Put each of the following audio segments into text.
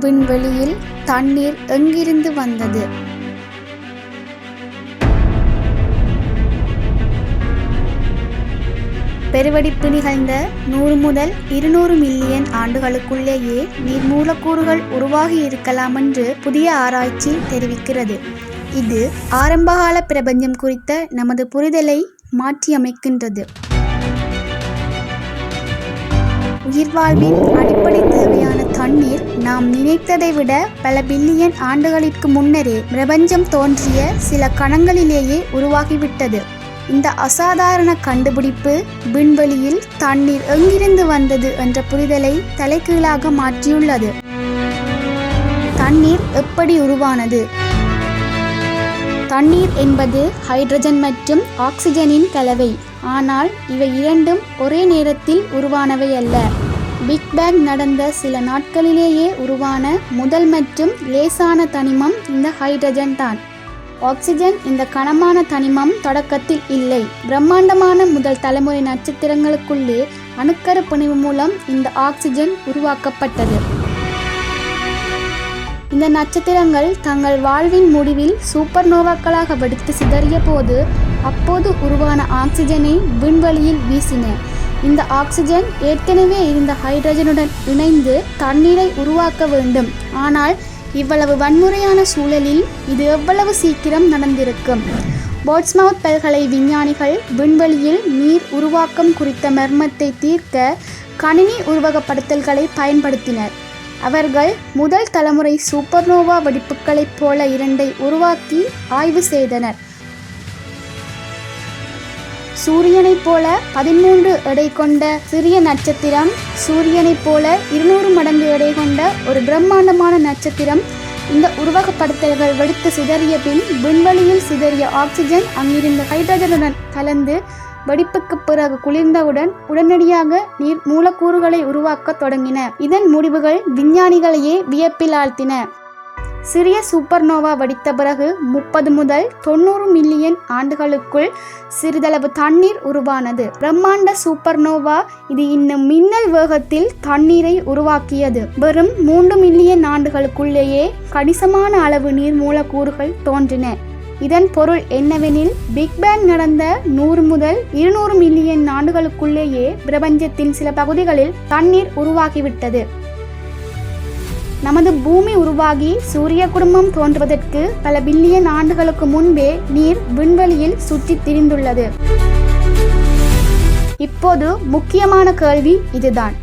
விண்வெளியில் தண்ணீர் எங்கிருந்து வந்தது? பெருவெடிப்பு நிகழ்ந்த நூறு முதல் இருநூறு மில்லியன் ஆண்டுகளுக்குள்ளேயே நீர் மூலக்கூறுகள் உருவாகி இருக்கலாம் என்று புதிய ஆராய்ச்சி தெரிவிக்கிறது. இது ஆரம்பகால பிரபஞ்சம் குறித்த நமது புரிதலை மாற்றியமைக்கின்றது. உயிர்வாழ்வின் அடிப்படை தேவையான தண்ணீர் நாம் நினைத்ததை விட பல பில்லியன் ஆண்டுகளிற்கு முன்னரே பிரபஞ்சம் தோன்றிய சில கணங்களிலேயே உருவாகிவிட்டது. இந்த அசாதாரண கண்டுபிடிப்பு விண்வெளியில் தண்ணீர் எங்கிருந்து வந்தது என்ற புரிதலை தலைகீழாக மாற்றியுள்ளது. தண்ணீர் எப்படி உருவானது? தண்ணீர் என்பது ஹைட்ரஜன் மற்றும் ஆக்சிஜனின் கலவை. ஆனால் இவை இரண்டும் ஒரே நேரத்தில் உருவானவை அல்ல. பிக் பேங் நடந்த சில நாட்களிலேயே உருவான முதல் மற்றும் லேசான தனிமம் இந்த ஹைட்ரஜன் தான். ஆக்சிஜன் இந்த கனமான தனிமம் தொடக்கத்தில் இல்லை. பிரம்மாண்டமான முதல் தலைமுறை நட்சத்திரங்களுக்குள்ளே அணுக்கரு பிணைவு மூலம் இந்த ஆக்சிஜன் உருவாக்கப்பட்டது. இந்த நட்சத்திரங்கள் தங்கள் வாழ்வின் முடிவில் சூப்பர் நோவாக்களாக வெடித்து சிதறிய போது அப்போது உருவான ஆக்சிஜனை விண்வெளியில் வீசின. இந்த ஆக்சிஜன் ஏற்கனவே இருந்த ஹைட்ரஜனுடன் இணைந்து தண்ணீரை உருவாக்க வேண்டும். ஆனால் இவ்வளவு வன்முறையான சூழலில் இது எவ்வளவு சீக்கிரம் நடந்திருக்கும்? போட்ஸ்மவுத் பல்கலை விஞ்ஞானிகள் விண்வெளியில் நீர் உருவாக்கம் குறித்த மர்மத்தை தீர்க்க கணினி உருவகப்படுத்தல்களை பயன்படுத்தினர். அவர்கள் முதல் தலைமுறை சூப்பர்னோவா வெடிப்புகளைப் போல இரண்டை உருவாக்கி ஆய்வு செய்தனர். சூரியனைப் போல பதிமூன்று எடை கொண்ட சிறிய நட்சத்திரம் சூரியனைப் போல இருநூறு மடங்கு எடை கொண்ட ஒரு பிரம்மாண்டமான நட்சத்திரம். இந்த உருவகப்படுத்தல்கள் வெடித்து சிதறிய பின் விண்வெளியில் சிதறிய ஆக்சிஜன் அங்கிருந்த ஹைட்ரஜனுடன் கலந்து வெடிப்புக்கு பிறகு குளிர்ந்தவுடன் உடனடியாக நீர் மூலக்கூறுகளை உருவாக்க தொடங்கின. இதன் முடிவுகள் விஞ்ஞானிகளையே வியப்பில் ஆழ்த்தின. சிறிய சூப்பர்னோவா வெடித்த பிறகு முப்பது முதல் தொண்ணூறு மில்லியன் ஆண்டுகளுக்குள் சிறிதளவு தண்ணீர் உருவானது. பிரம்மாண்ட சூப்பர்னோவா இது இன்னும் மின்னல் வேகத்தில் தண்ணீரை உருவாக்கியது. வெறும் மூன்று மில்லியன் ஆண்டுகளுக்குள்ளேயே கணிசமான அளவு நீர் மூலக்கூறுகள் தோன்றின. இதன் பொருள் என்னவெனில் பிக் பேங் நடந்த நூறு முதல் இருநூறு மில்லியன் ஆண்டுகளுக்குள்ளேயே பிரபஞ்சத்தின் சில பகுதிகளில் தண்ணீர் உருவாகிவிட்டது. நமது பூமி உருவாகி சூரிய குடும்பம் தோன்றுவதற்கு பல பில்லியன் ஆண்டுகளுக்கு முன்பே நீர் விண்வெளியில் சுற்றி திரிந்துள்ளது. இப்போது முக்கியமான கேள்வி இதுதான்.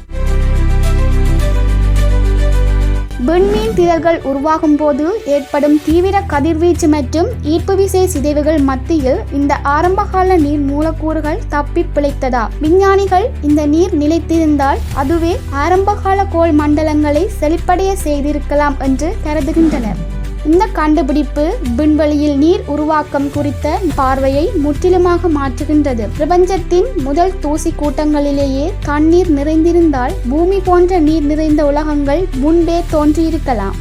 விண்மீன் திரள்கள் உருவாகும் போது ஏற்படும் தீவிர கதிர்வீச்சு மற்றும் ஈர்ப்பு விசை சிதைவுகள் மத்தியில் இந்த ஆரம்பகால நீர் மூலக்கூறுகள் தப்பி பிழைத்ததா? விஞ்ஞானிகள் இந்த நீர் நிலைத்திருந்தால் அதுவே ஆரம்பகால கோள் மண்டலங்களை செழிப்படைய செய்திருக்கலாம் என்று கருதுகின்றனர். இந்த கண்டுபிடிப்பு விண்வெளியில் நீர் உருவாக்கம் குறித்த பார்வையை முற்றிலுமாக மாற்றுகின்றது. பிரபஞ்சத்தின் முதல் தூசி கூட்டங்களிலேயே தண்ணீர் நிறைந்திருந்தால் பூமி போன்ற நீர் நிறைந்த உலகங்கள் முன்பே தோன்றியிருக்கலாம்.